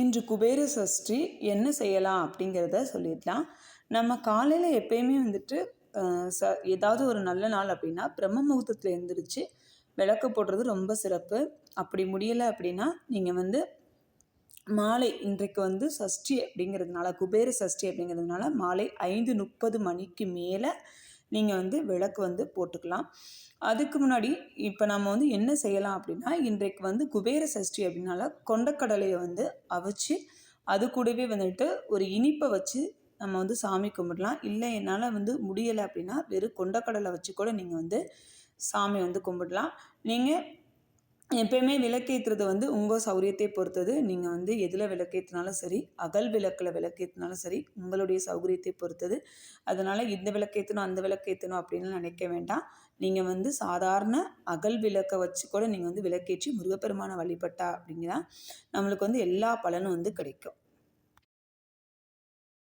இன்று குபேர சஷ்டி என்ன செய்யலாம் அப்படிங்கிறத சொல்லிடலாம். நம்ம காலையில் எப்பயுமே வந்துட்டு ச ஏதாவது ஒரு நல்ல நாள் அப்படின்னா பிரம்ம முகூர்த்தத்தில் எழுந்திரிச்சு விளக்கு போடுறது ரொம்ப சிறப்பு. அப்படி முடியலை அப்படின்னா நீங்கள் வந்து மாலை இன்றைக்கு வந்து சஷ்டி அப்படிங்கிறதுனால குபேர சஷ்டி அப்படிங்கிறதுனால மாலை ஐந்து முப்பது மணிக்கு மேலே நீங்கள் வந்து விளக்கு வந்து போட்டுக்கலாம். அதுக்கு முன்னாடி இப்போ நம்ம வந்து என்ன செய்யலாம் அப்படின்னா இன்றைக்கு வந்து குபேர சஷ்டி அப்படின்னால கொண்டக்கடலையை வந்து அவிச்சு அது கூடவே வந்துட்டு ஒரு இனிப்பை வச்சு நம்ம வந்து சாமி கும்பிடலாம். இல்லை என்னால் வந்து முடியலை அப்படின்னா வெறும் கொண்டக்கடலை வச்சு கூட நீங்கள் வந்து சாமி வந்து கும்பிடலாம். நீங்கள் எப்பயுமே விளக்கேற்றுறது வந்து உங்கள் சௌரியத்தை பொறுத்தது. நீங்கள் வந்து எதில் விளக்கேற்றினாலும் சரி அகல் விளக்கில் விளக்கேற்றினாலும் சரி உங்களுடைய சௌகரியத்தை பொறுத்தது. அதனால் இந்த விளக்கேற்றணும் அந்த விளக்கேற்றணும் அப்படின்னு நினைக்க வேண்டாம். நீங்கள் வந்து சாதாரண அகல் விளக்கை வச்சு கூட நீங்கள் வந்து விளக்கேற்றி முருகப்பெருமானை வழிபட்டா அப்படிங்கன்னா நம்மளுக்கு வந்து எல்லா பலனும் வந்து கிடைக்கும்.